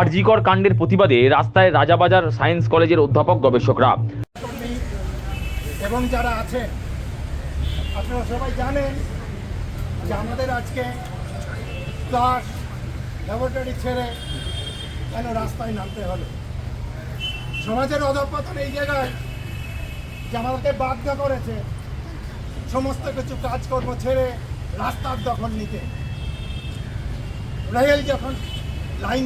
আরজিকর কাণ্ডের প্রতিবাদে রাস্তায় রাজাবাজার সায়েন্স কলেজের অধ্যাপক গবেষকরা। এবং যারা আছেন, আপনারা সবাই জানেন যে আমাদের আজকে ক্লাস ল্যাবরেটরি ছেড়ে কেন রাস্তায় নামতে হলো? সমাজের অধঃপতন এই জায়গায় যে আমাদেরকে বাধ্য করেছে সমস্ত কিছু কাজকর্ম ছেড়ে রাস্তার দখল নিতে। রেল যখন লাইন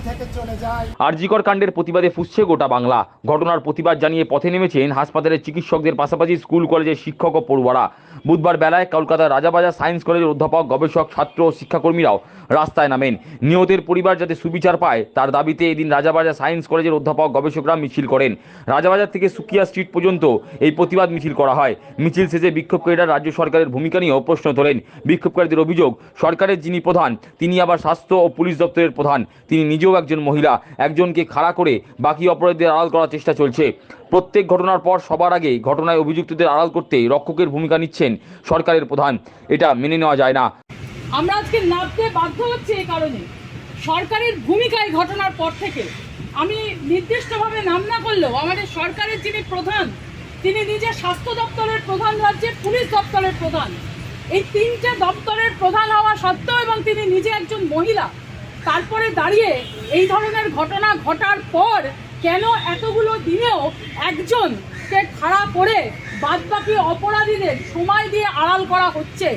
আরজিকর কাণ্ডের প্রতিবাদে ফুসছে গোটা বাংলা। ঘটনার প্রতিবাদ জানিয়ে পথে নেমেছেন হাসপাতালের চিকিৎসকদের পাশাপাশি স্কুল, কলেজের শিক্ষক ও পড়ুয়ারা। বুধবার বেলায় কলকাতার রাজাবাজার সায়েন্স কলেজের অধ্যাপক, গবেষক, ছাত্র ও শিক্ষাকর্মীরাও রাস্তায় নামেন। নিহতের পরিবার যাতে সুবিচার পায়, তার দাবিতে এদিন রাজাবাজার সায়েন্স কলেজের অধ্যাপক, গবেষকরা মিছিল করেন। রাজাবাজার থেকে সুকিয়া স্ট্রিট পর্যন্ত এই প্রতিবাদ মিছিল করা হয়। মিছিল শেষে বিক্ষোভকারীরা রাজ্য সরকারের ভূমিকা নিয়েও প্রশ্ন তোলেন। বিক্ষোভকারীদের অভিযোগ, সরকারের যিনি প্রধান, তিনি আবার স্বাস্থ্য ও পুলিশ দপ্তরের প্রধান। তিনি নিজেও একজন মহিলা, একজনকে খাড়া করে বাকি অপরাধীদের আড়াল করার চেষ্টা চলছে। প্রত্যেক ঘটনার পর সবার আগে ঘটনায় অভিযুক্তদের আড়াল করতে রক্ষকের ভূমিকা নিচ্ছেন সরকারের প্রধান। এটা মেনে নেওয়া যায় না। আমরা আজকে নামতে বাধ্য হচ্ছে এই কারণে। সরকারের ভূমিকা এই ঘটনার পর থেকে। আমি নির্দিষ্টভাবে নাম না করলেও আমাদের সরকারের যিনি প্রধান, তিনি নিজে স্বাস্থ্য দপ্তরের প্রধান, রাজ্যে পুলিশ দপ্তরের প্রধান। এই তিনটে দপ্তরের প্রধান হওয়া সত্ত্বেও এবং তিনি নিজে একজন মহিলা তারপরে দাঁড়িয়ে এই ধরনের ঘটনা ঘটার পর কেন এতগুলো দিনেও একজনকে খাড়া করে বাদবাকি অপরাধীদের সময় দিয়ে আড়াল করা হচ্ছে?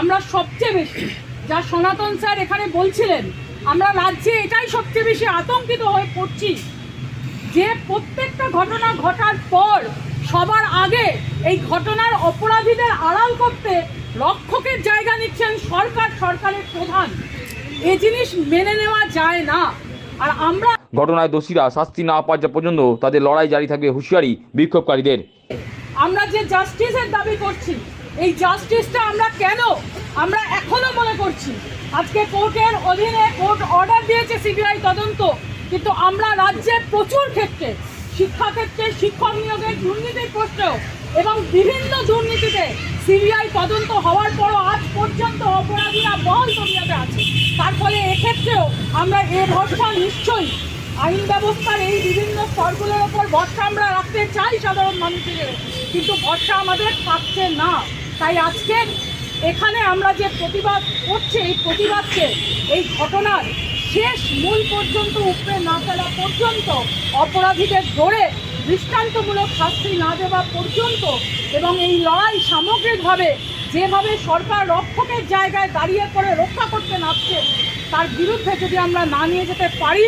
আমরা সবচেয়ে বেশি, যা সনাতন স্যার এখানে বলছিলেন, আমরা রাজ্যে এটাই সবচেয়ে বেশি আতঙ্কিত হয়ে পড়ছি। যে প্রত্যেকটা ঘটনা ঘটার পর সবার আগে এই ঘটনার অপরাধীদের আড়াল করতে রক্ষকের জায়গা নিচ্ছেন সরকার, সরকারের প্রধান। এই জিনিস মেনে নেওয়া যায় না। আর আমরা ঘটনায় দোষীরা শাস্তি না পাওয়া পর্যন্ত তাদের লড়াই জারি থাকবে হুঁশিয়ারি বিক্ষোভকারীদের। আমরা যে জাস্টিসের দাবি করছি এই জাস্টিসটা আমরা কেন আমরা এখনও মনে করছি? আজকে কোর্টের অধীনে কোর্ট অর্ডার দিয়েছে সিবিআই তদন্ত কিন্তু আমরা রাজ্যে প্রচুর ক্ষেত্রে শিক্ষাক্ষেত্রে শিক্ষক নিয়োগের দুর্নীতির প্রশ্নেও এবং বিভিন্ন দুর্নীতিতে সিবিআই তদন্ত হওয়ার পরও আজ পর্যন্ত অপরাধীরা বল তবিয়াতে আছে। তার ফলে এক্ষেত্রেও আমরা এ ভরসা নিশ্চয়ই। আইন ব্যবস্থার এই বিভিন্ন স্তরগুলোর ওপর ভরসা আমরা রাখতে চাই সাধারণ মানুষের। কিন্তু ভরসা আমাদের থাকছে না। তাই আজকে এখানে আমরা যে প্রতিবাদ করছি, এই প্রতিবাদকে, এই ঘটনার শেষ মূল পর্যন্ত উপরে না ফেলা পর্যন্ত অপরাধীদের ধরে দৃষ্টান্তমূলক শাস্তি না দেওয়া পর্যন্ত এবং এই লড়াই সামগ্রিকভাবে যেভাবে সরকার রক্ষকের জায়গায় দাঁড়িয়ে করে রক্ষা করতে নাচছে, তার বিরুদ্ধে যদি আমরা না নিয়ে যেতে পারি,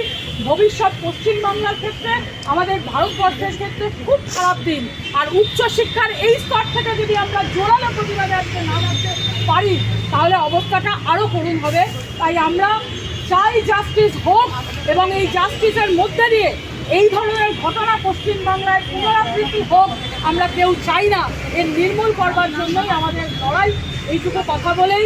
ভবিষ্যৎ পশ্চিমবাংলার ক্ষেত্রে, আমাদের ভারতবর্ষের ক্ষেত্রে খুব খারাপ দিন। আর উচ্চশিক্ষার এই স্তর থেকে যদি আমরা জোরালো প্রতিবাদে আজকে না নামতে পারি, তাহলে অবস্থাটা আরও করুণ হবে। তাই আমরা চাই জাস্টিস হোক এবং এই জাস্টিসের মধ্যে দিয়ে এই ধরনের ঘটনা পশ্চিমবাংলায় পুনরাবৃত্তি হোক, আমরা কেউ চাই না। এর নির্মূল করবার জন্যই আমাদের লড়াই, এইটুকু কথা বলেই